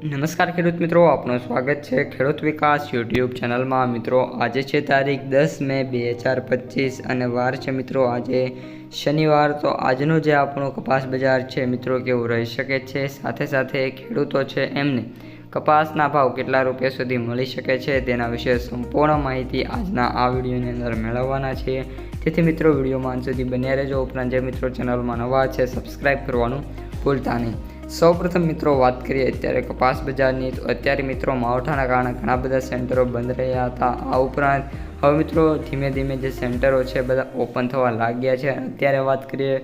નમસ્કાર ખેડૂત મિત્રો, આપનું સ્વાગત છે ખેડૂત વિકાસ યુટ્યુબ ચેનલમાં. મિત્રો, આજે છે તારીખ દસ મે બે હજાર પચીસ અને વાર છે મિત્રો આજે શનિવાર. તો આજનો જે આપણો કપાસ બજાર છે મિત્રો, કેવું રહી શકે છે? સાથે સાથે ખેડૂતો છે એમને કપાસના ભાવ કેટલા રૂપિયા સુધી મળી શકે છે? તેના વિશે સંપૂર્ણ માહિતી આજના આ વિડીયોની અંદર મેળવવાના છે. તેથી મિત્રો વિડીયોમાં અંત સુધી બન્યા રહેજો. ઉપરાંત જે મિત્રો ચેનલમાં નવા છે સબસ્ક્રાઈબ કરવાનું ભૂલતા નહીં. સૌપ્રથમ મિત્રો વાત કરીએ અત્યારે કપાસ બજારની, તો અત્યારે મિત્રો માવઠાના કારણે ઘણા બધા સેન્ટરો બંધ રહ્યા હતા. આ ઉપરાંત હવે મિત્રો ધીમે ધીમે જે સેન્ટરો છે બધા ઓપન થવા લાગ્યા છે. અત્યારે વાત કરીએ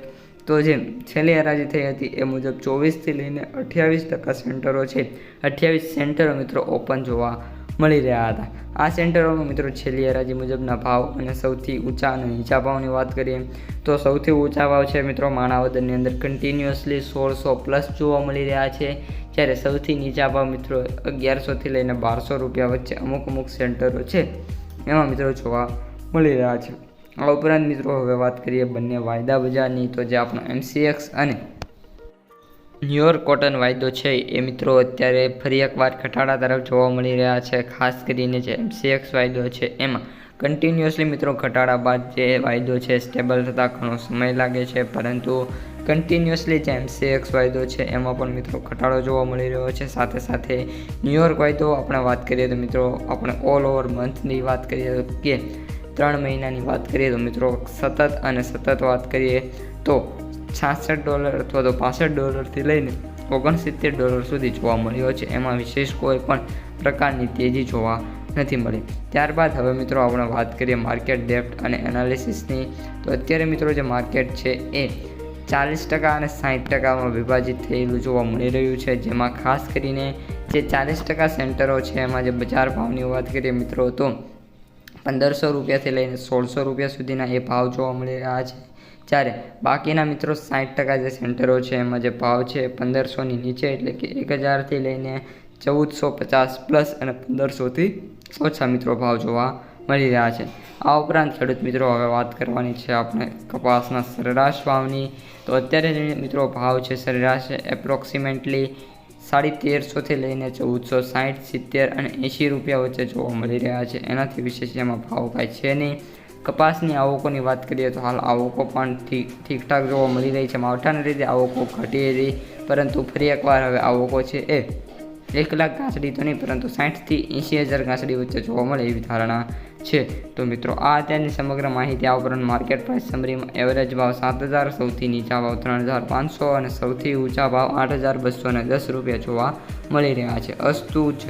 તો જે છેલ્લી હરાજી થઈ હતી એ મુજબ ચોવીસથી લઈને અઠ્યાવીસ ટકા સેન્ટરો છે. અઠ્યાવીસ સેન્ટરો મિત્રો ઓપન જોવા મળી રહ્યા હતા. આ સેન્ટરોમાં મિત્રો છેલ્લી હરાજી મુજબના ભાવ અને સૌથી ઊંચા અને નીચા ભાવની વાત કરીએ તો સૌથી ઊંચા ભાવ છે મિત્રો માણાવદરની અંદર કન્ટિન્યુઅસલી સોળસો પ્લસ જોવા મળી રહ્યા છે. જ્યારે સૌથી નીચા ભાવ મિત્રો અગિયારસોથી લઈને બારસો રૂપિયા વચ્ચે અમુક અમુક સેન્ટરો છે. એમાં મિત્રો જોવા મળી રહ્યા છે. આ ઉપરાંત મિત્રો હવે વાત કરીએ બંને વાયદા બજારની તો જે આપણો એમસીએક્સ અને ન્યુયોર્ક કોટન વાયદો છે એ મિત્રો અત્યારે ફરી એકવાર ઘટાડા તરફ જોવા મળી રહ્યા છે, ખાસ કરીને જે એમસીએક્સ વાયદો છે એમાં. કન્ટિન્યુઅસલી મિત્રો ઘટાડા બાદ જે વાયદો છે સ્ટેબલ થતાં ઘણો સમય લાગે છે, પરંતુ કન્ટિન્યુઅસલી જે એમસીએક્સ વાયદો છે એમાં પણ મિત્રો ઘટાડો જોવા મળી રહ્યો છે. સાથે સાથે ન્યુયોર્ક વાયદો આપણે વાત કરીએ તો મિત્રો આપણે ઓલ ઓવર મંથની વાત કરીએ કે ત્રણ મહિનાની વાત કરીએ તો મિત્રો સતત અને સતત વાત કરીએ તો છાસઠ ડોલર અથવા તો પાસઠ ડોલરથી લઈને ઓગણસિત્તેર ડોલર સુધી જોવા મળ્યો છે. એમાં વિશેષ કોઈ પણ પ્રકારની તેજી જોવા નથી મળી. ત્યારબાદ હવે મિત્રો આપણે વાત કરીએ માર્કેટ ડેપ્ટ અને એનાલિસિસની તો અત્યારે મિત્રો જે માર્કેટ છે એ ચાલીસ ટકા અને સાઠ ટકામાં વિભાજિત થયેલું જોવા મળી રહ્યું છે. જેમાં ખાસ કરીને જે ચાલીસ ટકા સેન્ટરો છે, એમાં જે બજાર ભાવની વાત કરીએ મિત્રો તો પંદરસો રૂપિયાથી લઈને સોળસો રૂપિયા સુધીના એ ભાવ જોવા મળી રહ્યા છે. જ્યારે બાકીના મિત્રો સાઠ ટકા જે સેન્ટરો છે, એમાં જે ભાવ છે પંદરસોની નીચે, એટલે કે એક હજારથી લઈને ચૌદસો પચાસ પ્લસ અને પંદરસોથી ઓછા મિત્રો ભાવ જોવા મળી રહ્યા છે. આ ઉપરાંત ખેડૂત મિત્રો હવે વાત કરવાની છે આપણે કપાસના સરેરાશ ભાવની. તો અત્યારે મિત્રો ભાવ છે સરેરાશ એપ્રોક્સિમેટલી સાડી તેરસોથી લઈને ચૌદસો સાઠ સિત્તેર અને એંશી રૂપિયા વચ્ચે જોવા મળી રહ્યા છે. એનાથી વિશેષ એમાં ભાવ કાંઈ છે નહીં. કપાસની આવકોની વાત કરીએ તો હાલ આવકો પણ ઠીક ઠીકઠાક જોવા મળી રહી છે. માવઠાના લીધે આવકો ઘટી રહી, પરંતુ ફરી એકવાર હવે આવકો છે એ એક લાખ ઘાસડી તો નહીં, પરંતુ સાઠથી એંશી હજાર ઘાસડી વચ્ચે જોવા મળે એવી ધારણા છે. તો મિત્રો, આ અત્યારની સમગ્ર માહિતી આ ઉપરાંત માર્કેટ પ્રાઇસ સમરીમાં એવરેજ ભાવ સાત હજાર, સૌથી નીચા ભાવ ત્રણ હજાર પાંચસો અને સૌથી ઊંચા ભાવ આઠ હજાર બસો દસ રૂપિયા જોવા મળી રહ્યા છે. અસ્તુ જય